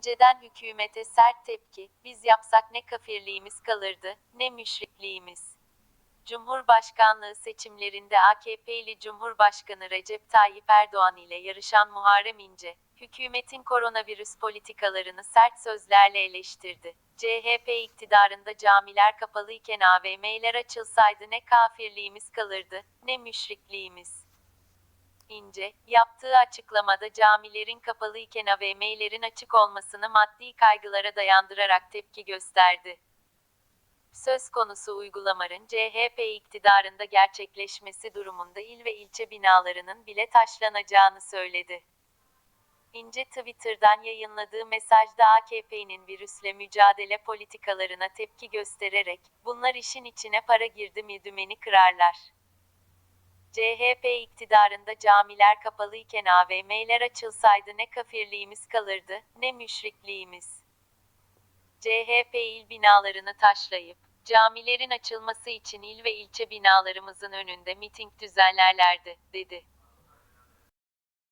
İnceden hükümete sert tepki, biz yapsak ne kafirliğimiz kalırdı, ne müşrikliğimiz. Cumhurbaşkanlığı seçimlerinde AKP'li Cumhurbaşkanı Recep Tayyip Erdoğan ile yarışan Muharrem İnce, hükümetin koronavirüs politikalarını sert sözlerle eleştirdi. CHP iktidarında camiler kapalıyken AVM'ler açılsaydı ne kafirliğimiz kalırdı, ne müşrikliğimiz. İnce, yaptığı açıklamada camilerin kapalıyken AVM'lerin açık olmasını maddi kaygılara dayandırarak tepki gösterdi. Söz konusu uygulamaların CHP iktidarında gerçekleşmesi durumunda il ve ilçe binalarının bile taşlanacağını söyledi. İnce Twitter'dan yayınladığı mesajda AKP'nin virüsle mücadele politikalarına tepki göstererek, bunlar işin içine para girdi mi dümeni kırarlar. CHP iktidarında camiler kapalıyken AVM'ler açılsaydı ne kafirliğimiz kalırdı, ne müşrikliğimiz. CHP il binalarını taşlayıp, camilerin açılması için il ve ilçe binalarımızın önünde miting düzenlerlerdi, dedi.